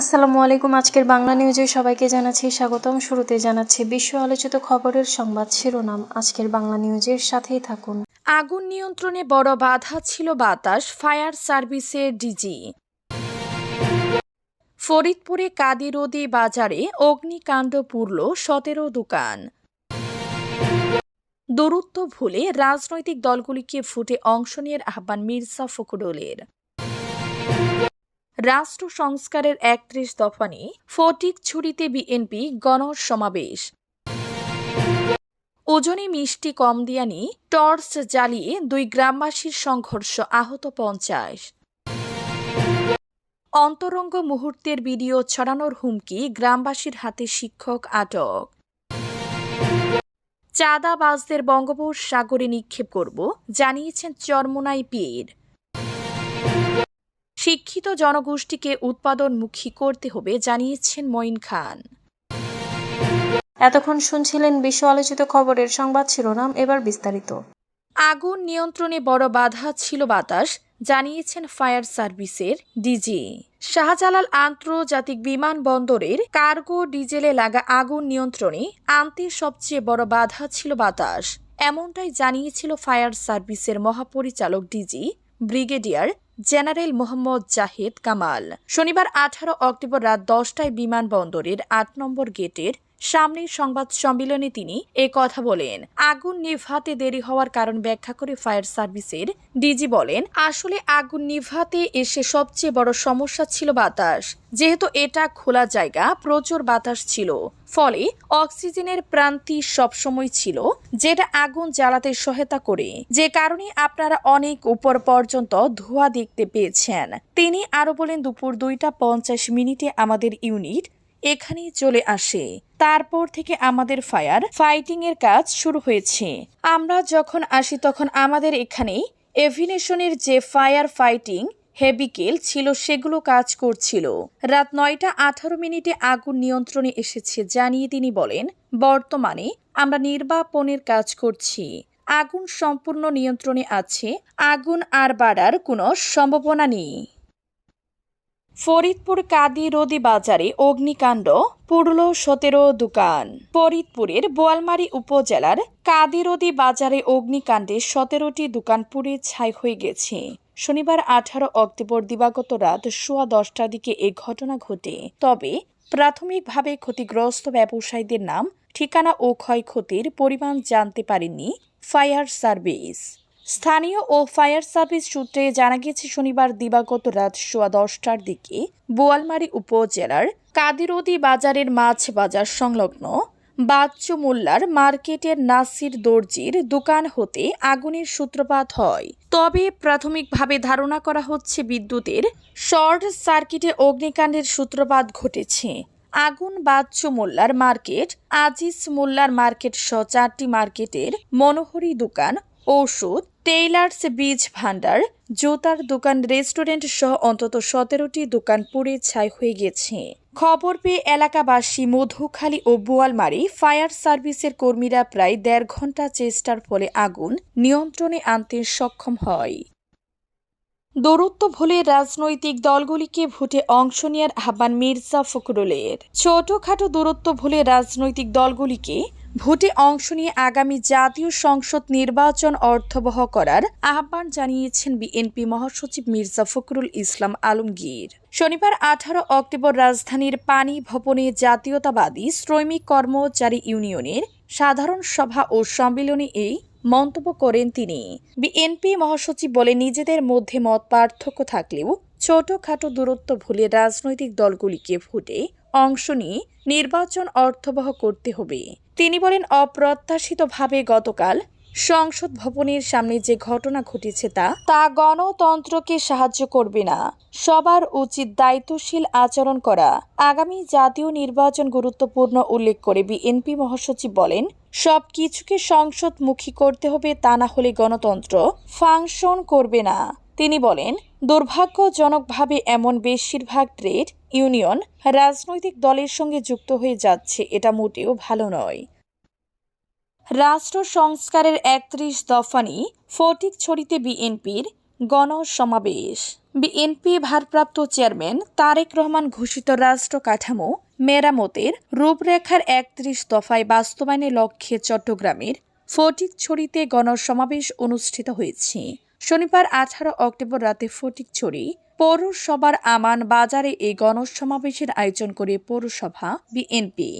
আসসালামু আলাইকুম, আজকের বাংলা নিউজে সবাইকে জানাচ্ছি স্বাগতম। শুরুতে জানাচ্ছি বিশ্ব আলোচিত খবরের সংবাদ শিরোনাম। আজকের বাংলা নিউজের সাথেই থাকুন। আগুন নিয়ন্ত্রণে বড় বাধা ছিল বাতাস, ফায়ার সার্ভিসের ডিজি ফরিদপুরে কাদিরোদি বাজারে অগ্নিকাণ্ড পুরল সতেরো দোকান। দূরত্ব ভুলে রাজনৈতিক দলগুলিকে ফুটে অংশ নেওয়ার আহ্বান মির্জা ফখরুলের। রাষ্ট্র সংস্কারের একত্রিশ দফা নিয়ে ফটিক ছুরিতে বিএনপি গণসমাবেশ। ওজনে মিষ্টি কম দিয়ানি টর্চ জ্বালিয়ে দুই গ্রামবাসীর সংঘর্ষ আহত পঞ্চাশ। অন্তরঙ্গ মুহূর্তের ভিডিও ছড়ানোর হুমকি গ্রামবাসীর হাতে শিক্ষক আটক। চাঁদাবাজদের বঙ্গোপসাগরে নিক্ষেপ করব, জানিয়েছেন চরমোনাই পীর। শিক্ষিত জনগোষ্ঠীকে উৎপাদনমুখী করতে হবে জানিয়েছেন মঈন খান। এতক্ষণ শুনছিলেন বিশ্ব আলোচিত খবরের সংবাদ শিরোনাম এবার বিস্তারিত। আগুন নিয়ন্ত্রণে বড় বাধা ছিল বাতাস জানিয়েছেন ফায়ার সার্ভিসের ডিজি। শাহজালাল আন্তর্জাতিক বিমানবন্দরের কার্গো ডিজেলে লাগা আগুন নিয়ন্ত্রণে আনতে সবচেয়ে বড় বাধা ছিল বাতাস এমনটাই জানিয়েছিল ফায়ার সার্ভিসের মহাপরিচালক DG brigadier general Mohammad Zahid Kamal. শনিবার আঠারো অক্টোবর রাত দশটায় বিমানবন্দরের আট নম্বর গেটের সামনের সংবাদ সম্মেলনে তিনি এ কথা বলেন। আগুন নিভাতে দেরি হওয়ার কারণ ব্যাখ্যা করে ফায়ার সার্ভিসের ডিজি বলেন, আসলে আগুন নিভাতে এসে সবচেয়ে বড় সমস্যা ছিল বাতাস। যেহেতু এটা খোলা জায়গা, প্রচুর বাতাস ছিল। ফলে অক্সিজেনের প্রান্তি সবসময় ছিল, যেটা আগুন জ্বালাতে সহায়তা করে। যে কারণে আপনারা অনেক উপর পর্যন্ত ধোঁয়া দেখতে পেয়েছেন। তিনি আরও বলেন, দুপুর দুইটা পঞ্চাশ মিনিটে আমাদের ইউনিট এখানে চলে আসে। তারপর থেকে আমাদের ফায়ার ফাইটিং এর কাজ শুরু হয়েছে। আমরা যখন আসি তখন আমাদের এখানে এভিনেশনের যে ফায়ার ফাইটিং হেভিকেল ছিল সেগুলো কাজ করছিল। রাত নয়টা আঠারো মিনিটে আগুন নিয়ন্ত্রণে এসেছে জানিয়ে তিনি বলেন, বর্তমানে আমরা নির্বাপনের কাজ করছি। আগুন সম্পূর্ণ নিয়ন্ত্রণে আছে। আগুন আর বাড়ার কোনো সম্ভাবনা নেই। ফরিদপুর কাদি কাদিরোদি বাজারে অগ্নিকাণ্ড পুরল সতেরো দোকান। ফরিদপুরের বোয়ালমারী উপজেলার কাদিরোদি বাজারে অগ্নিকাণ্ডে সতেরোটি দোকান পুড়ে ছাই হয়ে গেছে। শনিবার আঠারো অক্টোবর দিবাগত রাত সোয়া দশটার দিকে এ ঘটনা ঘটে। তবে প্রাথমিকভাবে ক্ষতিগ্রস্ত ব্যবসায়ীদের নাম, ঠিকানা ও ক্ষয়ক্ষতির পরিমাণ জানতে পারেনি ফায়ার সার্ভিস। স্থানীয় ও ফায়ার সার্ভিস সূত্রে জানা গেছে শনিবার দিবাগত রাত সোয়া দশটার দিকে বোয়ালমারী উপজেলার কাদিরদি বাজারের মাছ বাজার সংলগ্ন বাচ্চু মোল্লার মার্কেটের নাসির দর্জির দোকান হতে আগুনের সূত্রপাত হয়। তবে প্রাথমিকভাবে ধারণা করা হচ্ছে, বিদ্যুতের শর্ট সার্কিটে অগ্নিকাণ্ডের সূত্রপাত ঘটেছে। আগুন বাচ্চু মোল্লার মার্কেট, আজিজ মোল্লার মার্কেট সহ চারটি মার্কেটের মনোহরি দোকান, ওষুধ টেইলার্স বীজ ভাণ্ডার, জুতার দোকান, রেস্টুরেন্ট সহ অন্তত সতেরোটি দোকান পুড়ে ছাই হয়ে গেছে। খবর পেয়ে এলাকাবাসী মধুখালী ও বোয়ালমারি ফায়ার সার্ভিসের কর্মীরা প্রায় দেড় ঘণ্টা চেষ্টার ফলে আগুন নিয়ন্ত্রণে আনতে সক্ষম হয়। দূরত্ব ভুলে রাজনৈতিক দলগুলিকে ভোটে অংশ নেওয়ার আহ্বান মির্জা ফখরুলের। ছোটখাটো দূরত্ব ভুলে রাজনৈতিক দলগুলিকে ভোটে অংশ নিয়ে আগামী জাতীয় সংসদ নির্বাচন অর্থবহ করার আহ্বান জানিয়েছেন বিএনপি মহাসচিব মির্জা ফখরুল ইসলাম আলমগীর। শনিবার আঠারো অক্টোবর রাজধানীর পানি ভবনে জাতীয়তাবাদী শ্রমিক কর্মচারী ইউনিয়নের সাধারণ সভা ও সম্মেলনে এই মন্তব্য করেন তিনি। বিএনপি মহাসচিব বলে নিজেদের মধ্যে মত পার্থক্য থাকলেও ছোটখাটো দূরত্ব ভুলে রাজনৈতিক দলগুলিকে ভোটে অংশ নিয়ে নির্বাচন অর্থবহ করতে হবে। তিনি বলেন, অপ্রত্যাশিতভাবে গতকাল সংসদ ভবনের সামনে যে ঘটনা ঘটেছে তা তা গণতন্ত্রকে সাহায্য করবে না। সবার উচিত দায়িত্বশীল আচরণ করা। আগামী জাতীয় নির্বাচন গুরুত্বপূর্ণ উল্লেখ করে বিএনপি মহাসচিব বলেন সব কিছুকে সংসদমুখী করতে হবে তা না হলে গণতন্ত্র ফাংশন করবে না। তিনি বলেন, দুর্ভাগ্যজনকভাবে এমন বেশিরভাগ ট্রেড ইউনিয়ন রাজনৈতিক দলের সঙ্গে যুক্ত হয়ে যাচ্ছে, এটা মোটেও ভালো নয়। রাষ্ট্র সংস্কারের একত্রিশ দফা নিয়ে ফটিকছড়িতে বিএনপির গণসমাবেশ। বিএনপি ভারপ্রাপ্ত চেয়ারম্যান তারেক রহমান ঘোষিত রাষ্ট্র কাঠামো মেরামতের রূপরেখার একত্রিশ দফায় বাস্তবায়নের লক্ষ্যে চট্টগ্রামের ফটিকছড়িতে গণসমাবেশ অনুষ্ঠিত হয়েছে। শনিবার আঠারো অক্টোবর রাতে ফটিকছড়ি পৌরসভার আমান বাজারে এই গণসমাবেশের আয়োজন করে পৌরসভা, বিএনপি।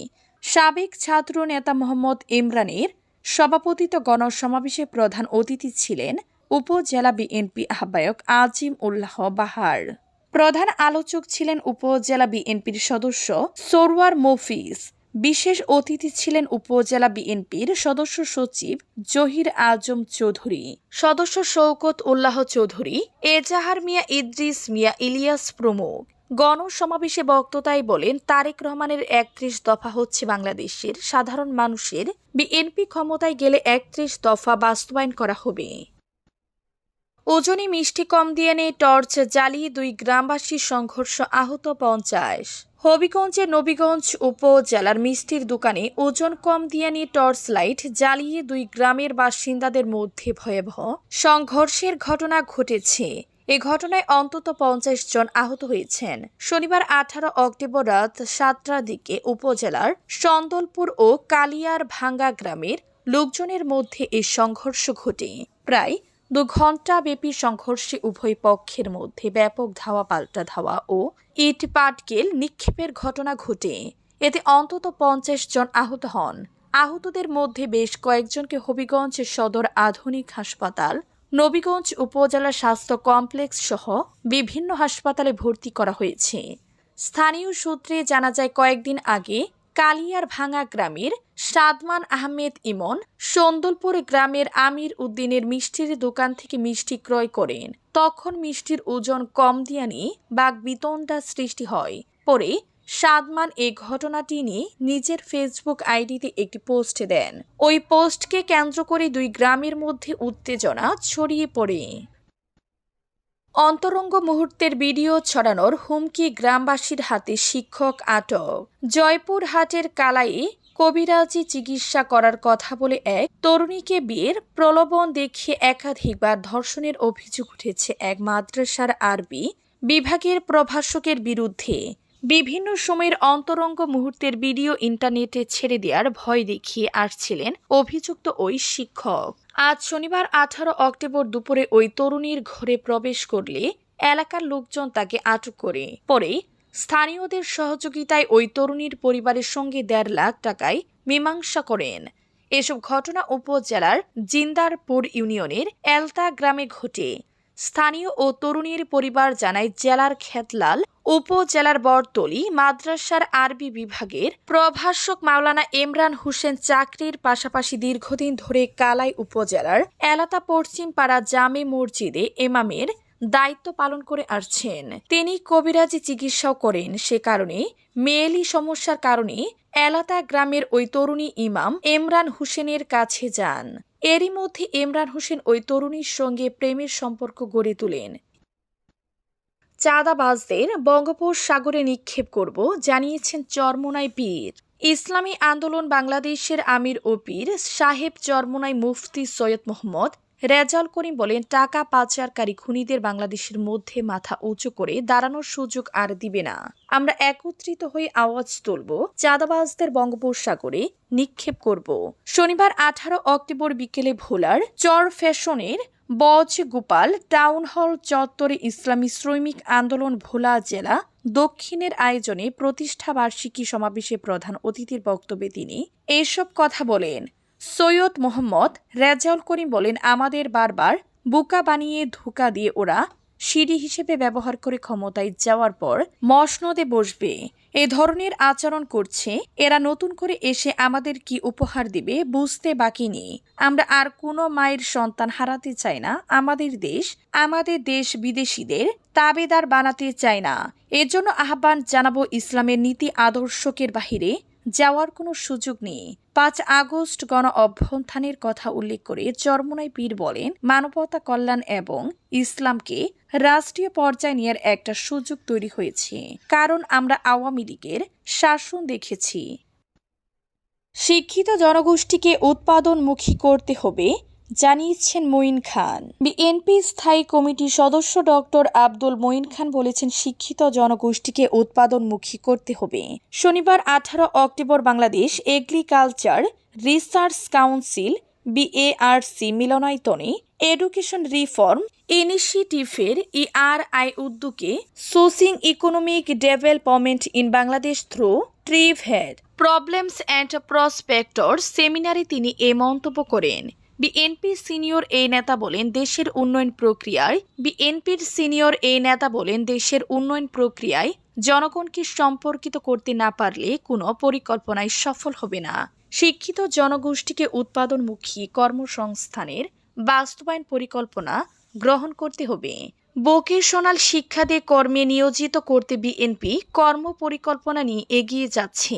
সাবেক ছাত্র নেতা মোহাম্মদ ইমরানের সভাপতিত্ব গণসমাবেশে প্রধান অতিথি ছিলেন উপজেলা বিএনপি আহ্বায়ক আজিম উল্লাহ বাহার। প্রধান আলোচক ছিলেন উপজেলা বিএনপির সদস্য সরওয়ার মফিজ। বিশেষ অতিথি ছিলেন উপজেলা বিএনপির সদস্য সচিব জহির আজম চৌধুরী, সদস্য শওকত উল্লাহ চৌধুরী, এজাহার মিয়া ইদ্রিস মিয়া ইলিয়াস প্রমুখ। গণসমাবেশে বক্ততায় বলেন, তারেক রহমানের একত্রিশ দফা হচ্ছে বাংলাদেশের সাধারণ মানুষের। বিএনপি ক্ষমতায় গেলে একত্রিশ দফা বাস্তবায়ন করা হবে। ওজনে মিষ্টি কম দিয়ে নেই, টর্চ জ্বালিয়ে দুই গ্রামবাসীর সংঘর্ষ আহত পঞ্চাশ। হবিগঞ্জের নবীগঞ্জ উপজেলার মিষ্টির দোকানে ওজন কম দিয়ে নিয়ে টর্চ লাইট জ্বালিয়ে দুই গ্রামের বাসিন্দাদের মধ্যে ভয়াবহ সংঘর্ষের ঘটনা ঘটেছে। এ ঘটনায় অন্তত পঞ্চাশ জন আহত হয়েছেন। শনিবার আঠারো অক্টোবর রাত সাতটার দিকে উপজেলার সন্দলপুর ও কালিয়ার ভাঙ্গা গ্রামের লোকজনের মধ্যে এই সংঘর্ষ ঘটে। প্রায় দু ঘণ্টা ব্যাপী সংঘর্ষে উভয় পক্ষের মধ্যে ব্যাপক ধাওয়া, পাল্টা ধাওয়া ও ইট পাটকেল নিক্ষেপের ঘটনা ঘটে। এতে অন্তত পঞ্চাশ জন আহত হন। আহতদের মধ্যে বেশ কয়েকজনকে হবিগঞ্জ সদর আধুনিক হাসপাতাল, নবীগঞ্জ উপজেলা স্বাস্থ্য কমপ্লেক্স সহ বিভিন্ন হাসপাতালে ভর্তি করা হয়েছে। স্থানীয় সূত্রে জানা যায়, কয়েকদিন আগে কালিয়ার ভাঙা গ্রামের সাদমান আহমেদ ইমন সন্দলপুর গ্রামের আমির উদ্দিনের মিষ্টির দোকান থেকে মিষ্টি ক্রয় করেন। তখন মিষ্টির ওজন কম দিয়া নিয়ে বাঘ বিতণ্ডা সৃষ্টি হয়। পরে সাদমান এই ঘটনাটি নিয়ে নিজের ফেসবুক আইডিতে একটি পোস্ট দেন। ওই পোস্টকে কেন্দ্র করে দুই গ্রামের মধ্যে উত্তেজনা ছড়িয়ে পড়ে। অন্তরঙ্গ মুহূর্তের ভিডিও ছড়ানোর হুমকি গ্রামবাসীর হাতে শিক্ষক আটক। জয়পুরহাটের কালাইয়ে কবিরাজি চিকিৎসা করার কথা বলে এক তরুণীকে বিয়ের প্রলোভন দেখিয়ে একাধিকবার ধর্ষণের অভিযোগ উঠেছে এক মাদ্রাসার আরবি বিভাগের প্রভাষকের বিরুদ্ধে। বিভিন্ন সময়ের অন্তরঙ্গ মুহূর্তের ভিডিও ইন্টারনেটে ছেড়ে দেওয়ার ভয় দেখিয়ে আসছিলেন অভিযুক্ত ওই শিক্ষক। আজ শনিবার আঠারো অক্টোবর দুপুরে ওই তরুণীর ঘরে প্রবেশ করলে এলাকার লোকজন তাকে আটক করে। পরে স্থানীয়দের সহযোগিতায় ওই তরুণীর পরিবারের সঙ্গে দেড় লাখ টাকায় মীমাংসা করেন। এসব ঘটনা উপজেলার জিন্দারপুর ইউনিয়নের এলতা গ্রামে ঘটে। স্থানীয় ও তরুণীর পরিবার জানায়, জেলার খেতলাল উপজেলার বরতলি মাদ্রাসার আরবি বিভাগের প্রভাষক মাওলানা ইমরান হোসেন চাকরির পাশাপাশি দীর্ঘদিন ধরে কালাই উপজেলার এলাতা পশ্চিম পাড়া জামে মসজিদে এমামের দায়িত্ব পালন করে আসছেন। তিনি কবিরাজি চিকিৎসাও করেন। সে কারণে মেয়েলি সমস্যার কারণে এলাতা গ্রামের ওই তরুণী ইমাম এমরান হোসেনের কাছে যান। এরই মধ্যে ইমরান হোসেন ওই তরুণীর সঙ্গে প্রেমের সম্পর্ক গড়ে তোলেন। চাঁদাবাজদের বঙ্গোপসাগরে নিক্ষেপ করব, জানিয়েছেন চরমোনাই পীর। ইসলামী আন্দোলন বাংলাদেশের আমির ও পীর সাহেব চরমোনাই মুফতি সৈয়দ মোহাম্মদ রেজাউল করিম বলেন, টাকা পাচারকারী খুনিদের বাংলাদেশের মধ্যে মাথা উঁচু করে দাঁড়ানোর সুযোগ আর দিবে না। আমরা একত্রিত হয়ে আওয়াজ তুলব, চাঁদাবাজদের বঙ্গোপসাগরে নিক্ষেপ করব। শনিবার আঠারো অক্টোবর বিকেলে ভোলার চর ফ্যাশনের বজ গোপাল টাউন হল চত্বরে ইসলামী শ্রমিক আন্দোলন ভোলা জেলা দক্ষিণের আয়োজনে প্রতিষ্ঠা বার্ষিকী সমাবেশে প্রধান অতিথির বক্তব্যে তিনি এসব কথা বলেন। সৈয়দ মোহাম্মদ রেজাউল করিম বলেন, আমাদের বারবার বুকা বানিয়ে ধোকা দিয়ে ওরা সিঁড়ি হিসেবে ব্যবহার করে ক্ষমতায় যাওয়ার পর মসনদে বসবে। এ ধরনের আচরণ করছে, এরা নতুন করে এসে আমাদের কি উপহার দিবে বুঝতে বাকি নেই। আমরা আর কোনো মায়ের সন্তান হারাতে চাই না। আমাদের দেশ আমাদের দেশ বিদেশিদের তাবেদার বানাতে চাই না। এজন্য আহ্বান জানাব ইসলামের নীতি আদর্শকের বাহিরে। যাওয়ার কোনো সুযোগ নেই। পাঁচ আগস্ট গণ অভ্যন্থানের কথা উল্লেখ করে চরমনাই পীর বলেন, মানবতা কল্যাণ এবং ইসলামকে রাষ্ট্রীয় পর্যায়ে নেওয়ার একটা সুযোগ তৈরি হয়েছে। কারণ আমরা আওয়ামী লীগের শাসন দেখেছি। শিক্ষিত জনগোষ্ঠীকে উৎপাদনমুখী করতে হবে জানিয়েছেন মঈন খান। বিএনপি স্থায়ী কমিটির সদস্য ডক্টর আব্দুল মঈন খান বলেছেন, শিক্ষিত জনগোষ্ঠীকে উৎপাদনমুখী করতে হবে। শনিবার আঠারো October Bangladesh agriculture research council, BARC মিলনায়তনে এডুকেশন রিফর্ম ইনিশিয়েটিভের ইআরআই উদ্যোগে সোসিং economic development in Bangladesh through ট্রিভহেড problems and prospector সেমিনারে তিনি এ মন্তব্য করেন। বিএনপি সিনিয়র এই নেতা বলেন দেশের উন্নয়ন প্রক্রিয়ায়, বিএনপির সিনিয়র এই নেতা বলেন দেশের উন্নয়ন প্রক্রিয়ায় জনগণকে সম্পর্কিত করতে না পারলে কোনো পরিকল্পনায় সফল হবে না। শিক্ষিত জনগোষ্ঠীকে উৎপাদনমুখী কর্মসংস্থানের বাস্তবায়ন পরিকল্পনা গ্রহণ করতে হবে। ভোকেশনাল শিক্ষা দিয়ে কর্মে নিয়োজিত করতে বিএনপি কর্ম পরিকল্পনা নিয়ে এগিয়ে যাচ্ছে।